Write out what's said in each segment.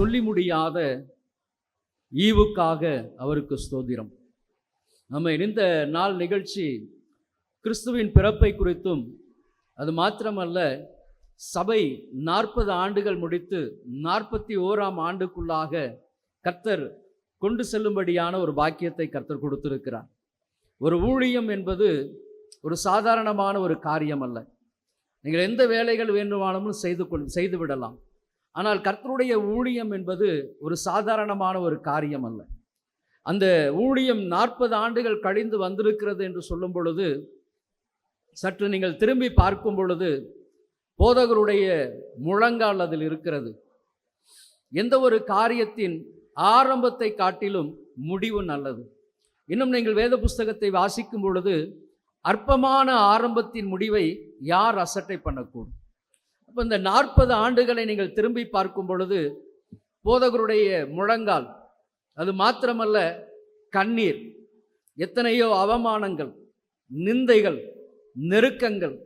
சொல்லி முடியாத ஈவுக்காக அவருக்கு ஸ்தோதிரம் நம்ம இந்த நாள் நிகழ்ச்சி கிறிஸ்துவின் பிறப்பை குறித்தும் அது மாத்திரமல்ல சபை நாற்பது ஆண்டுகள் முடித்து நாற்பத்தி ஓராம் ஆண்டுக்குள்ளாக கர்த்தர் கொண்டு செல்லும்படியான ஒரு பாக்கியத்தை கர்த்தர் கொடுத்திருக்கிறார். ஒரு ஊழியம் என்பது ஒரு சாதாரணமான ஒரு காரியம் அல்ல நீங்கள் எந்த வேலைகள் வேண்டுமானாலும் செய்து கொள் செய்து விடலாம் ஆனால் கர்த்தருடைய ஊழியம் என்பது ஒரு சாதாரணமான ஒரு காரியம் அல்ல. அந்த ஊழியம் நாற்பது ஆண்டுகள் கழிந்து வந்திருக்கிறது என்று சொல்லும் பொழுது சற்று நீங்கள் திரும்பி பார்க்கும் பொழுது போதகருடைய முழங்கால் அதில் இருக்கிறது. எந்த ஒரு காரியத்தின் ஆரம்பத்தை காட்டிலும் முடிவு நல்லது. இன்னும் நீங்கள் வேத புஸ்தகத்தை வாசிக்கும் பொழுது அற்பமான ஆரம்பத்தின் முடிவை யார் அசட்டை பண்ணக்கூடும்? அப்போ இந்த நாற்பது ஆண்டுகளை நீங்கள் திரும்பி பார்க்கும் பொழுது போதகருடைய முழங்கால் அது மாத்திரமல்ல கண்ணீர் எத்தனையோ அவமானங்கள் நிந்தைகள் நெருக்கங்கள்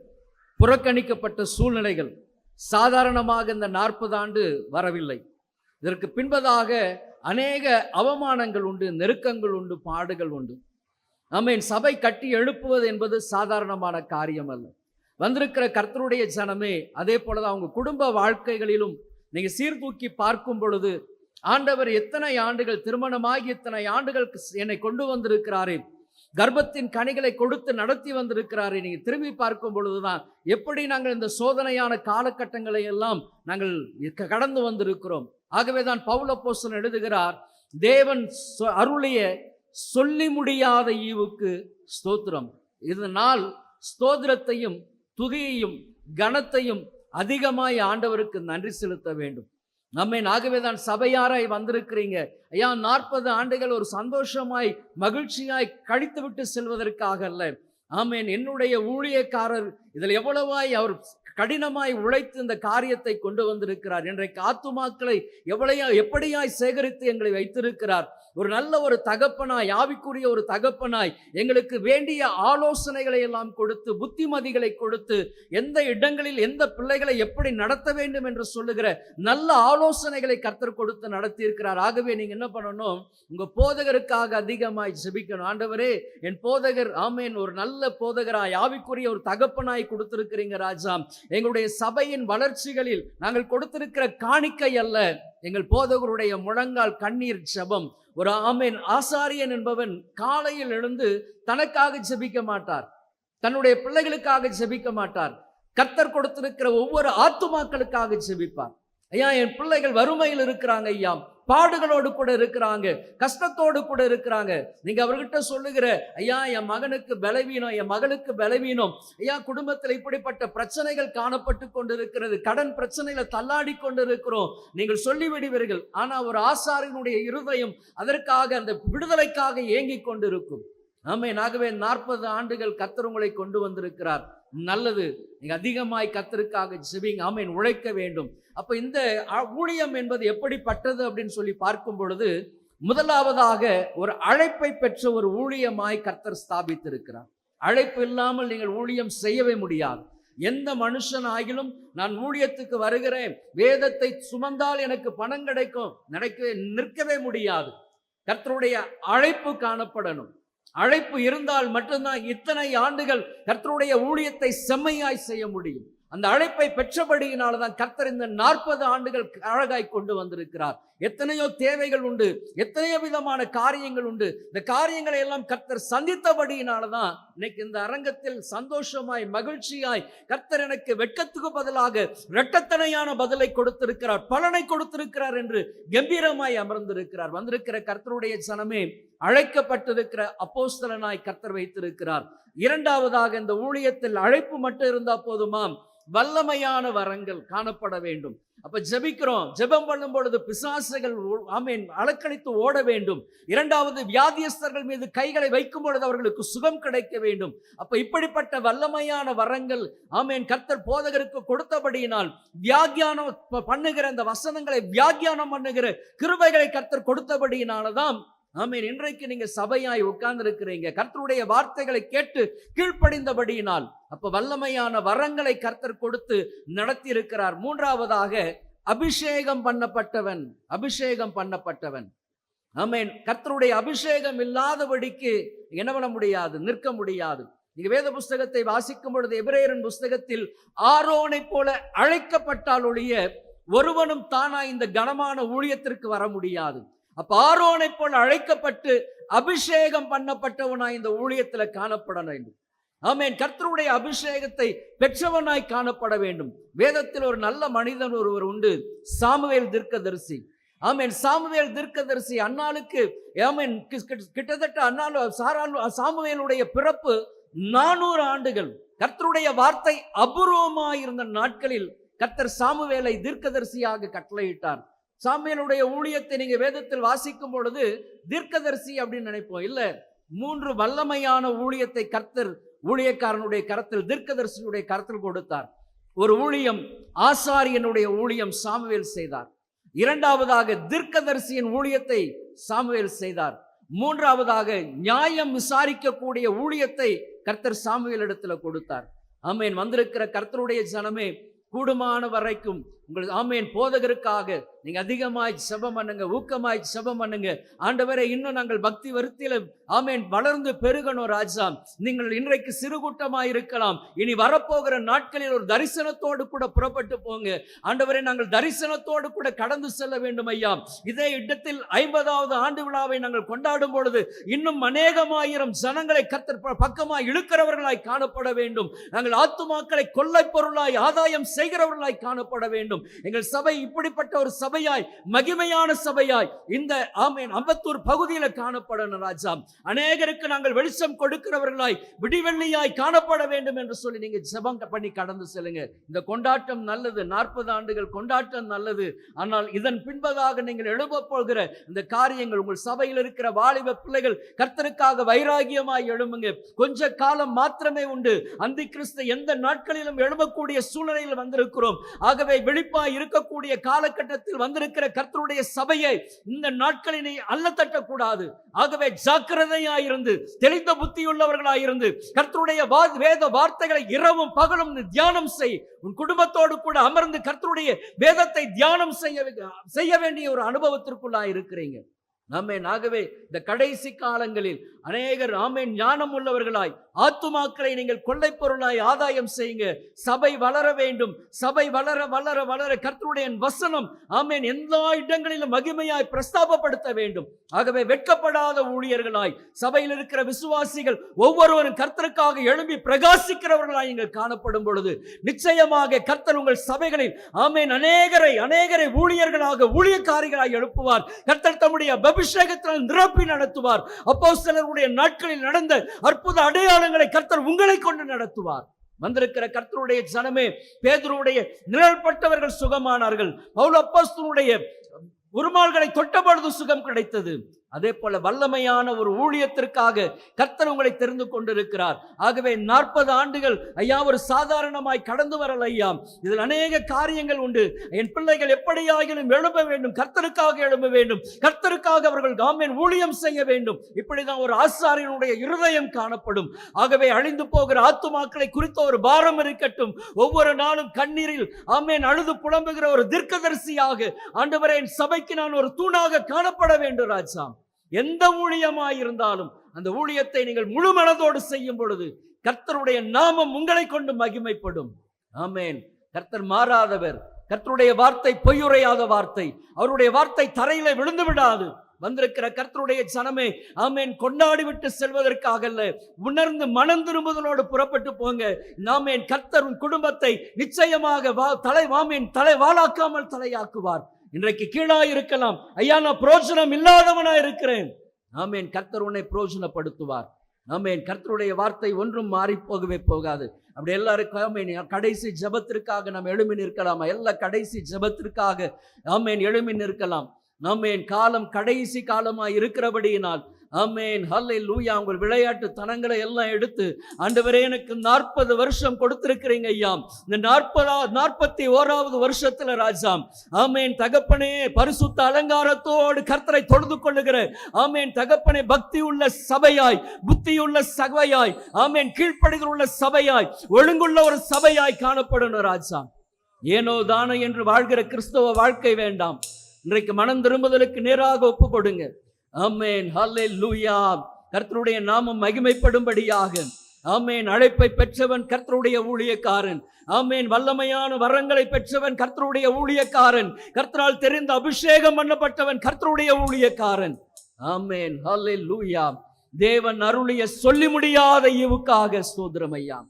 புறக்கணிக்கப்பட்ட சூழ்நிலைகள் சாதாரணமாக இந்த நாற்பது ஆண்டு வரவில்லை. இதற்கு பின்பதாக அநேக அவமானங்கள் உண்டு நெருக்கங்கள் உண்டு பாடுகள் உண்டு. ஆமேன் சபை கட்டி எழுப்புவது என்பது சாதாரணமான காரியம் அல்ல வந்திருக்கிற கர்த்தருடைய ஜனமே அதே போலதான் அவங்க குடும்ப வாழ்க்கைகளிலும் நீங்கள் சீர்தூக்கி பார்க்கும் பொழுது ஆண்டவர் எத்தனை ஆண்டுகள் திருமணமாகி எத்தனை ஆண்டுகள் என்னை கொண்டு வந்திருக்கிறாரே கர்ப்பத்தின் கனிகளை கொடுத்து நடத்தி வந்திருக்கிறாரே நீங்கள் திரும்பி பார்க்கும் பொழுதுதான் எப்படி நாங்கள் இந்த சோதனையான காலகட்டங்களை எல்லாம் நாங்கள் கடந்து வந்திருக்கிறோம். ஆகவே தான் பவுல பவுலப்போஸ்தலன் எழுதுகிறார் தேவன் சொ- அருளிய சொல்லி முடியாத ஈவுக்கு ஸ்தோத்திரம். இதனால் ஸ்தோத்திரத்தையும் துதியையும் கனத்தையும் அதிகமாய் ஆண்டவருக்கு நன்றி செலுத்த வேண்டும். நம்மை ஆகவேதான் சபையாராய் வந்திருக்கிறீங்க. ஐயா நாற்பது ஆண்டுகள் ஒரு சந்தோஷமாய் மகிழ்ச்சியாய் கழித்து விட்டு செல்வதற்காக அல்ல. ஆமேன். என்னுடைய ஊழியக்காரர் இதில் எவ்வளவாய் அவர் கடினமாய் உழைத்து இந்த காரியத்தை கொண்டு வந்திருக்கிறார். இன்றைக்கு ஆத்துமாக்களை எவ்வளையா எப்படியாய் சேகரித்து எங்களை வைத்திருக்கிறார்? ஒரு நல்ல ஒரு தகப்பனாய் ஆவிக்குரிய ஒரு தகப்பனாய் எங்களுக்கு வேண்டிய ஆலோசனைகளை எல்லாம் கொடுத்து புத்திமதிகளை கொடுத்து எந்த இடங்களில் எந்த பிள்ளைகளை எப்படி நடத்த வேண்டும் என்று சொல்லுகிற நல்ல ஆலோசனைகளை கர்த்தர் கொடுத்து நடத்தியிருக்கிறார். ஆகவே நீங்க என்ன பண்ணணும்? உங்க போதகருக்காக அதிகமாய் ஜெபிக்கணும். ஆண்டவரே என் போதகர் ஆமேன். ஒரு நல்ல போதகராய் ஆவிக்குரிய ஒரு தகப்பனாய் கொடுத்திருக்கிறீங்க ராஜா. எங்களுடைய சபையின் வளர்ச்சிகளில் நாங்கள் கொடுத்திருக்கிற காணிக்கை அல்ல. எங்கள் போதகருடைய முழங்கால் கண்ணீர் ஜபம். ஒரு ஆமேன். ஆசாரியன் என்பவன் காலையில் எழுந்து தனக்காக ஜெபிக்க மாட்டார். தன்னுடைய பிள்ளைகளுக்காக ஜெபிக்க மாட்டார். கர்த்தர் கொடுத்திருக்கிற ஒவ்வொரு ஆத்துமாக்களுக்காக ஜெபிப்பார். ஐயா என் பிள்ளைகள் வறுமையில் இருக்கிறாங்க ஐயா. பாடுகளோடு கூட இருக்கிறாங்க கஷ்டத்தோடு கூட இருக்கிறாங்க. நீங்க அவர்கிட்ட சொல்லுகிற ஐயா என் மகனுக்கு பலவீனம் என் மகளுக்கு பலவீனம். ஐயா குடும்பத்தில் இப்படிப்பட்ட பிரச்சனைகள் காணப்பட்டு கொண்டிருக்கிறது. கடன் பிரச்சனையில தள்ளாடி கொண்டிருக்கிறோம். நீங்கள் சொல்லிவிடுவீர்கள். ஆனா ஒரு ஆசாரியனுடைய இருதயம் அதற்காக அந்த விடுதலைக்காக ஏங்கிக் கொண்டிருக்கும். ஆமை ஆகவே நாற்பது ஆண்டுகள் கத்தர் உங்களை கொண்டு வந்திருக்கிறார். நல்லது. நீங்கள் அதிகமாய் கத்தருக்காக செவிங்க ஆமீன். உழைக்க வேண்டும். அப்போ இந்த ஊழியம் என்பது எப்படிப்பட்டது அப்படின்னு சொல்லி பார்க்கும் பொழுது முதலாவதாக ஒரு அழைப்பை பெற்ற ஒரு ஊழியமாய் கர்த்தர் ஸ்தாபித்திருக்கிறார். அழைப்பு இல்லாமல் நீங்கள் ஊழியம் செய்யவே முடியாது. எந்த மனுஷன் ஆகிலும் நான் ஊழியத்துக்கு வருகிறேன் வேதத்தை சுமந்தால் எனக்கு பணம் கிடைக்கும் நினைக்கவே நிற்கவே முடியாது. கர்த்தருடைய அழைப்பு காணப்படணும். அழைப்பு இருந்தால் மட்டும்தான் இத்தனை ஆண்டுகள் கர்த்தருடைய ஊழியத்தை செம்மையாய் செய்ய முடியும். அந்த அழைப்பை பெற்றபடியினால தான் கர்த்தர் இந்த நாற்பது ஆண்டுகள் அழகாய் கொண்டு வந்திருக்கிறார். எத்தனையோ தேவைகள் உண்டு எத்தனையோ விதமான காரியங்கள் உண்டு. இந்த காரியங்களை எல்லாம் கர்த்தர் சந்தித்தபடியினால தான் இன்னைக்கு இந்த அரங்கத்தில் சந்தோஷமாய் மகிழ்ச்சியாய் கர்த்தர் எனக்கு வெட்கத்துக்கு பதிலாக இரட்டத்தனையான பதிலை கொடுத்திருக்கிறார் பலனை கொடுத்திருக்கிறார் என்று கம்பீரமாய் அமர்ந்திருக்கிறார். வந்திருக்கிற கர்த்தருடைய சனமே அழைக்கப்பட்டிருக்கிற அப்போஸ்தலனாய் கர்த்தர் வைத்திருக்கிறார். இரண்டாவதாக இந்த ஊழியத்தில் அழைப்பு மட்டும் இருந்தா போதுமாம். வல்லமையான வரங்கள் காணப்பட வேண்டும். அப்ப ஜெபிக்கிறோம். ஜெபம் பண்ணும் பொழுது பிசாசுகள் ஆமீன் ஓட வேண்டும். இரண்டாவது வியாதியஸ்தர்கள் மீது கைகளை வைக்கும் பொழுது அவர்களுக்கு சுகம் கிடைக்க வேண்டும். அப்ப இப்படிப்பட்ட வல்லமையான வரங்கள் ஆமீன் கர்த்தர் போதகருக்கு கொடுத்தபடியினால் வியாக்கியானம் பண்ணுகிற அந்த வசனங்களை வியாக்கியானம் பண்ணுகிற கிருபைகளை கர்த்தர் கொடுத்தபடியினாலதான் ஆமீன். இன்றைக்கு நீங்க சபையாய் உட்கார்ந்து இருக்கிறீங்க கர்த்தருடைய வார்த்தைகளை கேட்டு கீழ்ப்படிந்தபடியினால் அப்ப வல்லமையான வரங்களை கர்த்தர் கொடுத்து நடத்தி இருக்கிறார் மூன்றாவதாக அபிஷேகம் பண்ணப்பட்டவன் அபிஷேகம் பண்ணப்பட்டவன். ஆமீன். கர்த்தருடைய அபிஷேகம் இல்லாதபடிக்கு என்ன பண்ண முடியாது? நிற்க முடியாது. நீங்க வேத புஸ்தகத்தை வாசிக்கும் பொழுது எபிரேயரின் புஸ்தகத்தில் ஆரோனை போல அழைக்கப்பட்டால் ஒழிய ஒருவனும் தானா இந்த கனமான ஊழியத்திற்கு வர முடியாது. அப்ப ஆரோனை போல் அழைக்கப்பட்டு அபிஷேகம் பண்ணப்பட்டவனாய் இந்த ஊழியத்துல காணப்பட வேண்டும். ஆமென். கர்த்தருடைய அபிஷேகத்தை பெற்றவனாய் காணப்பட வேண்டும். வேதத்தில் ஒரு நல்ல மனிதன் ஒருவர் உண்டு. சாமுவேல் தீர்க்கதரிசி. ஆமேன். சாமுவேல் தீர்க்கதரிசி அன்னாளுக்கு ஆமென் கிட்டத்தட்ட அன்னாலு சாராலு சாமுவேலுடைய பிறப்பு நானூறு ஆண்டுகள். கர்த்தருடைய வார்த்தை அபூர்வமாய் இருந்த நாட்களில் கர்த்தர் சாமுவேலை தீர்க்கதரிசியாக கட்டளையிட்டார். சாமியனுடைய ஊழியத்தை நீங்க வேதத்தில் வாசிக்கும் பொழுது தீர்க்கதரிசி அப்படின்னு நினைப்போம். இல்ல மூன்று வல்லமையான ஊழியத்தை கர்த்தர் ஊழியக்காரனுடைய கரத்தில் தீர்க்கதரிசியுடைய கரத்தில் கொடுத்தார். ஒரு ஊழியம் ஆசாரியனுடைய ஊழியம் சாமுவேல் செய்தார். இரண்டாவதாக தீர்க்கதரிசியின் ஊழியத்தை சாமுவேல் செய்தார். மூன்றாவதாக நியாயம் விசாரிக்கக்கூடிய ஊழியத்தை கர்த்தர் சாமுவேல் இடத்துல கொடுத்தார். ஆமேன். வந்திருக்கிற கர்த்தருடைய ஜனமே கூடுமான வரைக்கும் உங்கள் ஆமேன் போதகருக்காக நீங்க அதிகமாய் செபம் பண்ணுங்க ஊக்கமாய் செபம் பண்ணுங்க. ஆண்டவரை இன்னும் நாங்கள் பக்தி வருத்தியில ஆமேன் வளர்ந்து பெருகணும் ராஜா நீங்கள் இன்றைக்கு சிறு கூட்டமாய் இருக்கலாம். இனி வரப்போகிற நாட்களில் ஒரு தரிசனத்தோடு கூட புறப்பட்டு போங்க. ஆண்டவரை நாங்கள் தரிசனத்தோடு கூட கடந்து செல்ல வேண்டும் ஐயா. இதே இடத்தில் ஐம்பதாவது ஆண்டு விழாவை நாங்கள் கொண்டாடும் பொழுது இன்னும் அநேகமாயிரம் ஜனங்களை கத்தர் பக்கமாய் இழுக்கிறவர்களாய் காணப்பட வேண்டும். நாங்கள் ஆத்துமாக்களை கொள்ளை பொருளாய் ஆதாயம் செய்கிறவர்களாய் காணப்பட வேண்டும். எங்கள் சபை இப்படிப்பட்ட ஒரு சபை சபையாய் மகிமையான சபையாய் இந்த ஆமேன் அம்பத்தூர் பகுதியில் காணப்படணும் ராஜா. அநேகருக்கு நாங்கள் வெளிச்சம் கொடுக்கிறவர்களாய் விடிவெள்ளியாய் காணப்பட வேண்டும் என்று சொல்லி நீங்க ஜபம் பண்ணி கடந்து செல்லுங்க. இந்த கொண்டாட்டம் நல்லது நாற்பது ஆண்டுகள் கொண்டாட்டம் நல்லது. ஆனால் இதன் பின்பதாக நீங்கள் எழுப போகிற இந்த காரியங்கள் உங்கள் சபையில் இருக்கிற வாலிப பிள்ளைகள் கர்த்தருக்காக வைராகியமாய் எழும்புங்க. கொஞ்ச காலம் மாத்திரமே உண்டு. அந்தி கிறிஸ்து எந்த நாட்களிலும் எழும்பக்கூடிய சூழ்நிலையில் வந்திருக்கிறோம். ஆகவே வெளிப்பாய் இருக்கக்கூடிய காலகட்டத்தில் வந்திருக்கிற கர்த்தருடைய சபையை இந்த நாட்களினை அல்ல தட்டக்கூடாது ஆகவே ஜாக்கிரதையாயிருந்து தெளிந்த புத்தியுள்ளவர்களாயிருந்து கர்த்தருடைய வா- வேத வார்த்தைகளை இரவும் பகலும் தியானம் செய். உன் குடும்பத்தோடு கூட அமர்ந்து கர்த்தருடைய வேதத்தை தியானம் செய்ய செய்ய வேண்டிய ஒரு அனுபவத்திற்குள்ளாய் இருக்கிறீங்க ஆமென் ஆகவே இந்த கடைசி காலங்களில் அநேகர் ஆமென் ஞானம் உள்ளவர்களாய் ஆத்துமாக்களை நீங்கள் கொள்ளை பொருளாய் ஆதாயம் செய்யுங்க. சபை வளர வேண்டும். சபை வளர வளர வளர கர்த்தருடைய வசனம் ஆமேன் எல்லா இடங்களிலும் மகிமையாய் பிரஸ்தாபப்படுத்த வேண்டும். ஆகவே வெட்கப்படாத ஊழியர்களாய் சபையில் இருக்கிற விசுவாசிகள் ஒவ்வொருவரும் கர்த்தருக்காக எழும்பி பிரகாசிக்கிறவர்களாய் நீங்கள் காணப்படும் பொழுது நிச்சயமாக கர்த்தர் உங்கள் சபைகளில் ஆமேன் அநேகரை அநேகரை ஊழியர்களாக ஊழியக்காரிகளாய் எழுப்புவார். கர்த்தர் தம்முடைய அபிஷேகத்தினால் நிரப்பி நடத்துவார். அப்போ சிலருடைய நாட்களில் நடந்த அற்புத அடையாளங்களை கர்த்தர் உங்களை கொண்டு நடத்துவார். வந்திருக்கிற கர்த்தருடைய ஜனமே பேதருடைய நிழல்பட்டவர்கள் சுகமானார்கள். பவுல் அப்போஸ்தலனுடைய உருமாள்களை தொட்டபொழுது சுகம் கிடைத்தது. அதே போல வல்லமையான ஒரு ஊழியத்திற்காக கர்த்தர் உங்களை தெரிந்து கொண்டிருக்கிறார். ஆகவே நாற்பது ஆண்டுகள் ஐயா ஒரு சாதாரணமாய் கடந்து வரல ஐயா. இதில் அநேக காரியங்கள் உண்டு. என் பிள்ளைகள் எப்படியாகிலும் எழும்ப வேண்டும். கர்த்தருக்காக எழும்ப வேண்டும். கர்த்தருக்காக அவர்கள் காமேன் ஊழியம் செய்ய வேண்டும். இப்படிதான் ஒரு ஆசாரியனுடைய இருதயம் காணப்படும். ஆகவே அழிந்து போகிற ஆத்துமாக்களை குறித்த ஒரு பாரம் இருக்கட்டும். ஒவ்வொரு நாளும் கண்ணீரில் ஆமேன் அழுது புலம்புகிற ஒரு தீர்க்கதரிசியாக ஆண்டவரே என் சபைக்கு நான் ஒரு தூணாக காணப்பட வேண்டும் ராஜா எந்த ஊழியமாய் இருந்தாலும் அந்த ஊழியத்தை நீங்கள் முழு மனதோடு செய்யும் பொழுது கர்த்தருடைய நாமம் உங்களை கொண்டு மகிமைப்படும். ஆமேன். கர்த்தர் மாறாதவர். கர்த்தருடைய வார்த்தை பொய்யுரையாத வார்த்தை. அவருடைய வார்த்தை தரையில விழுந்து விடாது. வந்திருக்கிற கர்த்தருடைய ஜனமே ஆமேன் கொண்டாடி விட்டு செல்வதற்காக அல்ல. உணர்ந்து மனம் திரும்புதலோடு புறப்பட்டு போங்க. நாமேன் கர்த்தர் குடும்பத்தை நிச்சயமாக வா தலை வாமேன் தலை வாழாக்காமல் தலையாக்குவார். இன்றைக்கு கீழா இருக்கலாம் ஐயா நான் புரோஜனம் இல்லாதவனா இருக்கிறேன். ஆமேன் கர்த்தர் உன்னை புரோஜனப்படுத்துவார்? என் கர்த்தருடைய வார்த்தை ஒன்றும் மாறி போகவே போகாது. அப்படி எல்லாருக்கும் ஆமேன். கடைசி ஜெபத்திற்காக நாம் எழுமி நிற்கலாமா? எல்லா கடைசி ஜெபத்திற்காக என் எழுமி நிற்கலாம். என் காலம் கடைசி காலமாக இருக்கிறபடியினால் ஆமேன். ஹல்லை லூயா உங்கள் விளையாட்டு தனங்களை எல்லாம் எடுத்து ஆண்டவரே எனக்கு நாற்பது வருஷம் கொடுத்திருக்கிறீங்க ஐயா. இந்த நாற்பதா நாற்பத்தி ஓராவது வருஷத்துல ராஜாம். ஆமேன். தகப்பனே பரிசுத்த அலங்காரத்தோடு கர்த்தரை தொழுது கொள்ளுகிற ஆமேன். தகப்பனே பக்தி உள்ள சபையாய் புத்தியுள்ள சபையாய் ஆமேன். கீழ்ப்படிதல் உள்ள சபையாய் ஒழுங்குள்ள ஒரு சபையாய் காணப்படணும் ராஜா ஏனோ தானோ என்று வாழ்கிற கிறிஸ்தவ வாழ்க்கை வேண்டாம். இன்றைக்கு மனம் திரும்புதலுக்கு நேராக ஒப்பு கொடுங்க. ஆமேன். ஹல்லே லூயா கர்த்தருடைய நாமம் மகிமைப்படும்படியாக. ஆமேன். அழைப்பை பெற்றவன் கர்த்தருடைய ஊழியக்காரன். ஆமேன். வல்லமையான வரங்களை பெற்றவன் கர்த்தருடைய ஊழியக்காரன். கர்த்தரால் தெரிந்த அபிஷேகம் பண்ணப்பட்டவன் கர்த்தருடைய ஊழியக்காரன். ஆமேன். ஹல்லே லூயா தேவன் அருளிய சொல்லி முடியாத இவுக்காக ஸ்தோத்திரம் ஐயா.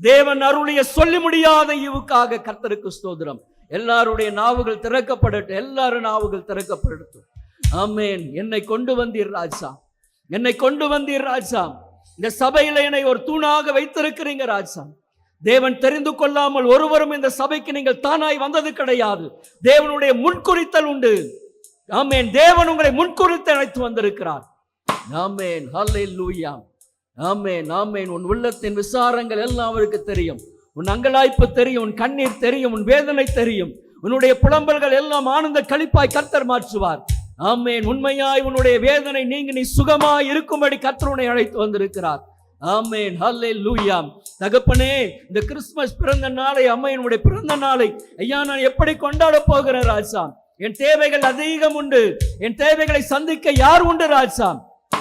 தேவன் அருளிய சொல்லி முடியாத இவுக்காக கர்த்தருக்கு ஸ்தோத்திரம். எல்லாருடைய நாவுகள் திறக்கப்படட்டும். எல்லாரும் நாவுகள் திறக்கப்படட்டும். ஆமேன். என்னை கொண்டு வந்தீர் ராஜா. என்னை கொண்டு வந்தீர் ராஜா. இந்த சபையில என்னை ஒரு தூணாக வைத்திருக்கிறீங்க ராஜா. தேவன் தெரிந்து கொள்ளாமல் ஒருவரும் இந்த சபைக்கு நீங்கள் தானாய் வந்தது கிடையாது. தேவனுடைய முன்குறித்தல் உண்டு. ஆமேன். தேவன் உங்களை முன்குறித்து அழைத்து வந்திருக்கிறார். ஆமேன். ஹல்லேலூயா ஆமேன். ஆமேன். உன் உள்ளத்தின் விசாரங்கள் எல்லாம் அவருக்கு தெரியும். உன் அங்கலாய்ப்பு தெரியும். உன் கண்ணீர் தெரியும். உன் வேதனை தெரியும். உன்னுடைய புலம்பல்கள் எல்லாம் ஆனந்த கழிப்பாய் கர்த்தர் மாற்றுவார். ஆமேன். உண்மையாய் உன்னுடைய வேதனை நீங்க நீ சுகமாய் இருக்கும்படி கத்தருனை அழைத்து வந்திருக்கிறார். ஆமேன். ஹல்லே லூயாம் தகப்பனே இந்த கிறிஸ்துமஸ் பிறந்த நாளை அம்மையினுடைய பிறந்த நாளை ஐயா நான் எப்படி கொண்டாட போகிறேன் ராஜா? என் தேவைகள் அதிகம் உண்டு. என் தேவைகளை சந்திக்க யார் உண்டு ராஜா?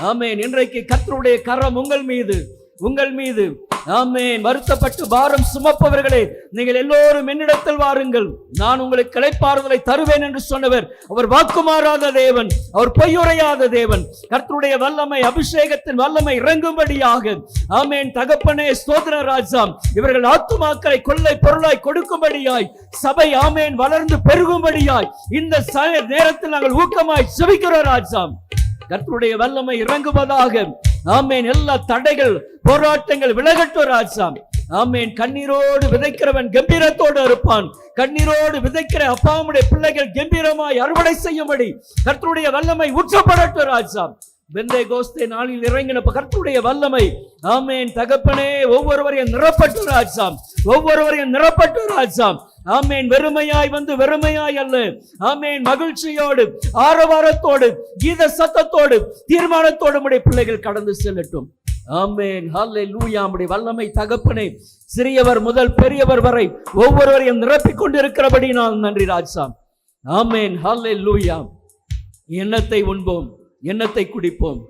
ஆமேன். இன்றைக்கு கத்தருடைய கரம் உங்கள் மீது உங்கள் மீது. ஆமேன். வருத்தப்பட்டு பாரம் சுமப்பவர்களே நீங்கள் எல்லோரும் என்னிடத்தில் வாருங்கள். நான் உங்களுக்கு கிளைப்பாறுதலை தருவேன் என்று சொன்னவர் அவர் வாக்குமாறாத தேவன் அவர் பொய்யுரையாத தேவன். கர்த்தருடைய வல்லமை அபிஷேகத்தின் வல்லமை இறங்கும்படியாக. ஆமேன். தகப்பனே ஸ்தோத்ர ராஜாம் இவர்கள் ஆத்துமாக்களை கொள்ளை பொருளாய் கொடுக்கும்படியாய் சபை ஆமேன் வளர்ந்து பெருகும்படியாய் இந்த ச- நேரத்தில் நாங்கள் ஊக்கமாய் செபிக்கிறோம் ராஜாம் கர்த்தருடைய வல்லமை இறங்குவதாக. ஆமேன். எல்லா தடைகள் போராட்டங்கள் விலகட்டும் ராஜசாமி. ஆமேன். கண்ணீரோடு விதைக்கிறவன் கம்பீரத்தோடு இருப்பான். கண்ணீரோடு விதைக்கிற அப்பாவுடைய பிள்ளைகள் கம்பீரமாய் அறுவடை செய்யும்படி கர்த்தருடைய வல்லமை உற்சப்படட்டும் ராஜாம் வெந்தை கோஸ்தே நாளில் இறங்கின கர்த்தருடைய வல்லமை. ஆமேன். தகப்பனே ஒவ்வொருவரையும் நிரப்பட்டு ராஜாம் ஒவ்வொருவரையும் நிரப்பட்டு ராஜாம் ஆமேன். வெறுமையாய் வந்து வெறுமையாய் அல்ல. ஆமேன். மகிழ்ச்சியோடு ஆரவாரத்தோடு கீத சத்தத்தோடு தீர்மானத்தோடு உடைய பிள்ளைகள் கடந்து செல்லட்டும். ஆமேன். ஹல்லே லூயாமுடைய வல்லமை தகப்பனை சிறியவர் முதல் பெரியவர் வரை ஒவ்வொருவரையும் நிரப்பிக் கொண்டிருக்கிறபடி நான் நன்றி ராஜ்சாம். ஆமேன். ஹல்லே லூயாம் எண்ணத்தை உண்போம் எண்ணத்தை குடிப்போம்.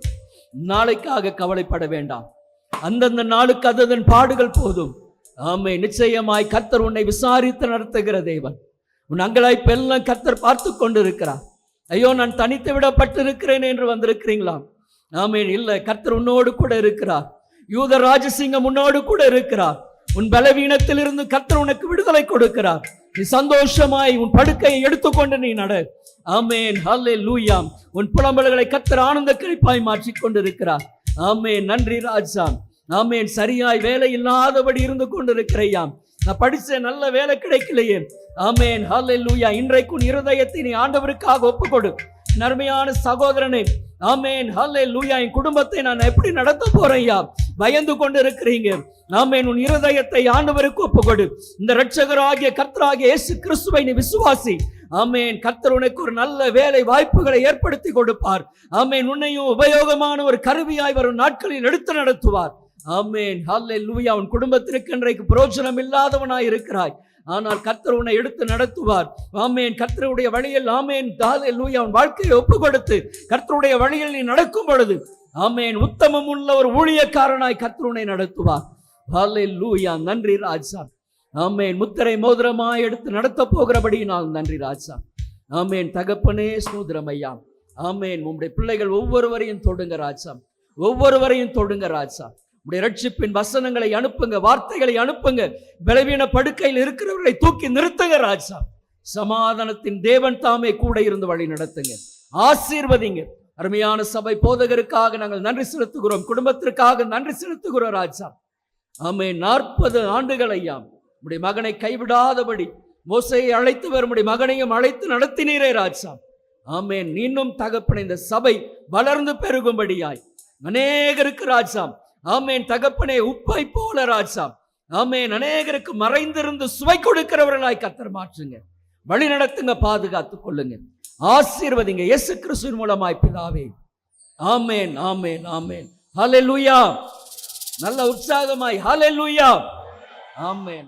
நாளைக்காக கவலைப்பட வேண்டாம். அந்தந்த நாளுக்கு அதன் பாடுகள் போதும். ஆமை நிச்சயமாய் கர்த்தர் உன்னை விசாரித்து நடத்துகிற தேவன். உன் அங்கலாய்ப்பெல்லாம் கர்த்தர் பார்த்து கொண்டிருக்கிறார். ஐயோ நான் தனித்து விடப்பட்டிருக்கிறேன் என்று வந்திருக்கிறீங்களா? ஆமேன். இல்லை கர்த்தர் உன்னோடு கூட இருக்கிறார். யூத ராஜசிங்கம் உன்னோடு கூட இருக்கிறார். உன் பலவீனத்திலிருந்து கர்த்தர் உனக்கு விடுதலை கொடுக்கிறார். நீ சந்தோஷமாய் உன் படுக்கையை எடுத்துக்கொண்டு நீ நட. ஆமேன். ஹல்லே லூயாம் உன் புலம்பல்களை கத்தர் ஆனந்த கழிப்பாய் மாற்றிக் கொண்டிருக்கிறார். ஆமே நன்றி ராஜா. ஆமேன் சரியாய் வேலை இல்லாதபடி இருந்து கொண்டிருக்கிறையாம்? நான் படிச்ச நல்ல வேலை கிடைக்கலையே. ஆமேன் ஹல்லே லூயா இன்றைக்கு இருதயத்தை நீ ஆண்டவருக்காக ஒப்புக்கொடு. நன்மையான சகோதரனே ஆமேன் ஹல்லே லூயா என் குடும்பத்தை நான் எப்படி நடத்த போறேன்யா? பயந்து கொண்டு இருக்கிறீங்க ஆமேன் உன் இருதயத்தை ஆண்டவருக்கு ஒப்புக்கொடு. இந்த ரட்சகராகிய கர்த்தராகிய இயேசு கிறிஸ்துவை நீ விசுவாசி. ஆமேன் கர்த்தர் உனக்கு ஒரு நல்ல வேலை வாய்ப்புகளை ஏற்படுத்தி கொடுப்பார். ஆமேன் உன்னையும் உபயோகமான ஒரு கருவியாய் வரும் நாட்களில் எடுத்து நடத்துவார். ஆமேன். ஹாலே லூயா உன் குடும்பத்திற்கு இன்றைக்கு பிரயோஜனம் இல்லாதவனாய் இருக்கிறாய். ஆனால் கர்த்தர் உன்னை எடுத்து நடத்துவார். ஆமேன். கர்த்தருடைய வழியில் ஆமேன். தாலே லூயா உன் வாழ்க்கையை ஒப்பு கொடுத்து கர்த்தருடைய வழியில் நீ நடக்கும் பொழுது ஆமேன். உத்தமம் உள்ள ஒரு ஊழியக்காரனாய் கர்த்தருனை நடத்துவார். ஹாலே லூயா நன்றி ராஜா. ஆமேன். முத்திரை மோதிரமாய் எடுத்து நடத்த போகிறபடி நான் நன்றி ராஜா. ஆமேன். தகப்பனே சூத்திரம் ஐயா ஆமேன். உங்களுடைய பிள்ளைகள் ஒவ்வொருவரையும் தொடுங்க ராஜா. ஒவ்வொருவரையும் தொடுங்க ராஜா. உடைய ரட்சிப்பின் வசனங்களை அனுப்புங்க வார்த்தைகளை அனுப்புங்க. பலவீன படுக்கையில் இருக்கிறவர்களை தூக்கி நிறுத்துங்க ராஜா. சமாதானத்தின் தேவன் தாமே கூட இருந்து வழி நடத்துங்க. ஆசீர்வதிங்க. அருமையான சபை போதகருக்காக நாங்கள் நன்றி செலுத்துகிறோம். குடும்பத்திற்காக நன்றி செலுத்துகிறோம் ராஜா. ஆமே நாற்பது ஆண்டுகள் ஐயா. உடைய மகனை கைவிடாதபடி மோசையை அழைத்து வரும் உடைய மகனையும் அழைத்து நடத்தினீரே ராஜா. ஆமேன் இன்னும் தகப்பன இந்த சபை வளர்ந்து பெருகும்படியாய். அநேகருக்கு ராஜாம் ஆமேன். தகப்பனே உப்பை போல ராஜா ஆமேன். அநேகருக்கு மறைந்திருந்து சுவை கொடுக்கிறவர்களாய் கத்தர் மாற்றுங்க. வழி நடத்துங்க பாதுகாத்துக் கொள்ளுங்க. ஆசீர்வதிங்க இயேசு கிறிஸ்துவின் மூலமாய் பிதாவே. ஆமேன் ஆமேன் ஆமேன். ஹalleluya. நல்ல உற்சாகமாய் ஹalleluya. ஆமேன்.